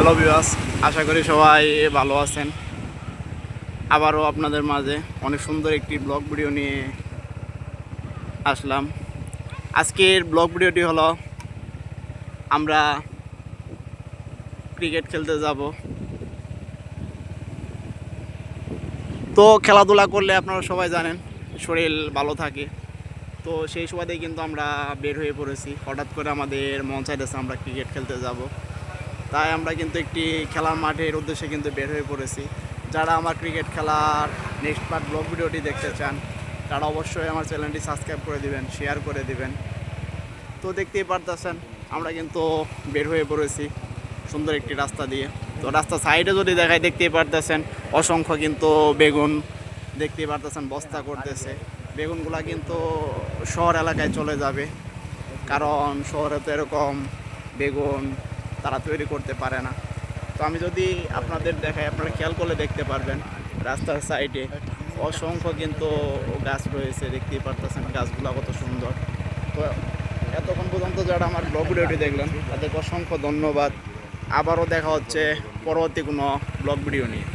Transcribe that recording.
Hello বিবাস আশা করি সবাই ভালো আছেন। আবারও আপনাদের মাঝে অনেক সুন্দর একটি ব্লগ ভিডিও নিয়ে আসলাম। আজকের ব্লগ ভিডিওটি হলো, আমরা ক্রিকেট খেলতে যাব। তো খেলাধুলা করলে আপনারা সবাই জানেন, শরীর ভালো থাকে। তো সেই সুবাদেই কিন্তু আমরা বের হয়ে পড়েছি। হঠাৎ করে আমাদের মন চাইতেছে আমরা ক্রিকেট খেলতে যাব। তাই আমরা কিন্তু একটি খেলার মাঠের উদ্দেশ্যে কিন্তু বের হয়ে পড়েছি। যারা আমার ক্রিকেট খেলার নেক্সট পার্ট ব্লগ ভিডিওটি দেখতে চান, তারা অবশ্যই আমার চ্যানেলটি সাবস্ক্রাইব করে দিবেন শেয়ার করে দিবেন। তো দেখতেই পারতেছেন, আমরা কিন্তু বের হয়ে পড়েছি সুন্দর একটি রাস্তা দিয়ে। তো রাস্তা সাইডে যদি দেখায় দেখতেই পারতেছেন, অসংখ্য কিন্তু বেগুন, দেখতেই পারতেছেন বস্তা করতেছে। বেগুনগুলা কিন্তু শহর এলাকায় চলে যাবে, কারণ শহরে তো এরকম বেগুন তারা তৈরি করতে পারে না। তো আমি যদি আপনাদের দেখাই, আপনারা খেয়াল করলে দেখতে পারবেন রাস্তার সাইডে অসংখ্য কিন্তু গাছ রয়েছে, দেখতেই পারতেছেন গাছগুলো কত সুন্দর। তো এতক্ষণ পর্যন্ত যারা আমার ব্লগ ভিডিওটি দেখলেন, তাদেরকে অসংখ্য ধন্যবাদ। আবারও দেখা হচ্ছে পরবর্তী কোনো ব্লগ ভিডিও নিয়ে।